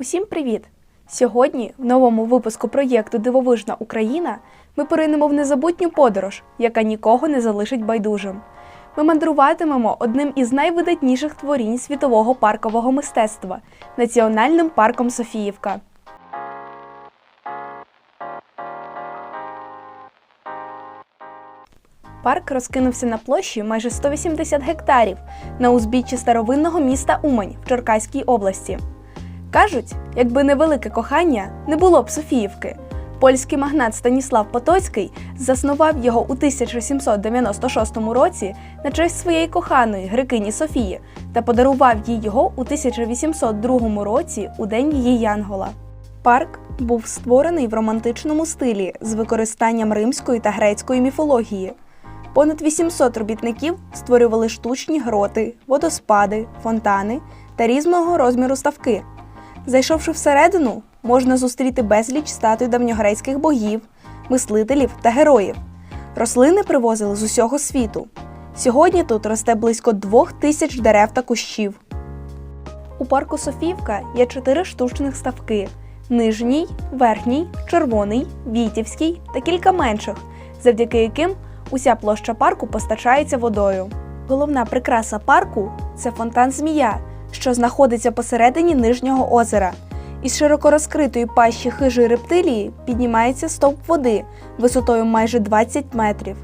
Усім привіт! Сьогодні, в новому випуску проєкту Дивовижна Україна, ми поринемо в незабутню подорож, яка нікого не залишить байдужим. Ми мандруватимемо одним із найвидатніших творінь світового паркового мистецтва національним парком Софіївка. Парк розкинувся на площі майже 180 гектарів на узбіччі старовинного міста Умань в Черкаській області. Кажуть, якби не велике кохання, не було б Софіївки. Польський магнат Станіслав Потоцький заснував його у 1796 році на честь своєї коханої грекині Софії та подарував їй його у 1802 році у день її Янгола. Парк був створений в романтичному стилі з використанням римської та грецької міфології. Понад 800 робітників створювали штучні гроти, водоспади, фонтани та різного розміру ставки. Зайшовши всередину, можна зустріти безліч статуй давньогрецьких богів, мислителів та героїв. Рослини привозили з усього світу. Сьогодні тут росте близько двох тисяч дерев та кущів. У парку Софіївка є чотири штучних ставки: нижній, верхній, червоний, вітівський та кілька менших, завдяки яким уся площа парку постачається водою. Головна прикраса парку це фонтан Змія, що знаходиться посередині нижнього озера. Із широко розкритої пащі хижої рептилії піднімається стовп води висотою майже 20 метрів.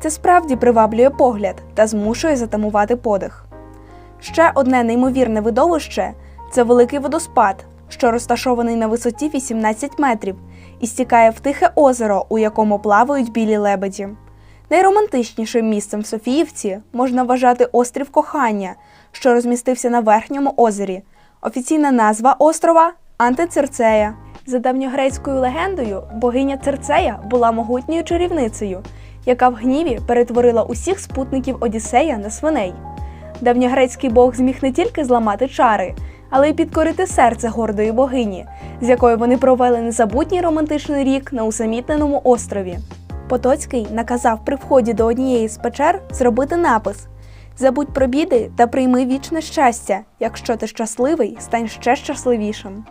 Це справді приваблює погляд та змушує затамувати подих. Ще одне неймовірне видовище це великий водоспад, що розташований на висоті 18 метрів і стікає в тихе озеро, у якому плавають білі лебеді. Найромантичнішим місцем в Софіївці можна вважати острів Кохання, що розмістився на верхньому озері. Офіційна назва острова Антицерцея. За давньогрецькою легендою, богиня Церцея була могутньою чарівницею, яка в гніві перетворила усіх спутників Одіссея на свиней. Давньогрецький бог зміг не тільки зламати чари, але й підкорити серце гордої богині, з якою вони провели незабутній романтичний рік на усамітненому острові. Потоцький наказав при вході до однієї з печер зробити напис: Забудь про біди та прийми вічне щастя. Якщо ти щасливий, стань ще щасливішим.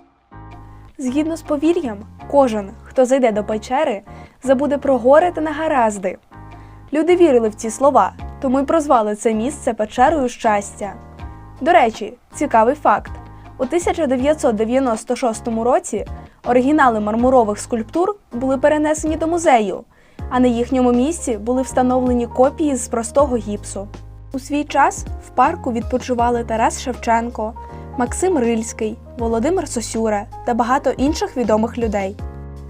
Згідно з повір'ям, кожен, хто зайде до печери, забуде про горе та негаразди. Люди вірили в ці слова, тому й прозвали це місце печерою щастя. До речі, цікавий факт: у 1996 році оригінали мармурових скульптур були перенесені до музею, а на їхньому місці були встановлені копії з простого гіпсу. У свій час в парку відпочивали Тарас Шевченко, Максим Рильський, Володимир Сосюра та багато інших відомих людей.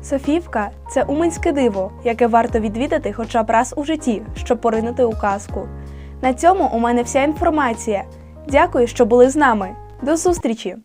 Софівка це уманське диво, яке варто відвідати хоча б раз у житті, щоб поринути у казку. На цьому у мене вся інформація. Дякую, що були з нами. До зустрічі!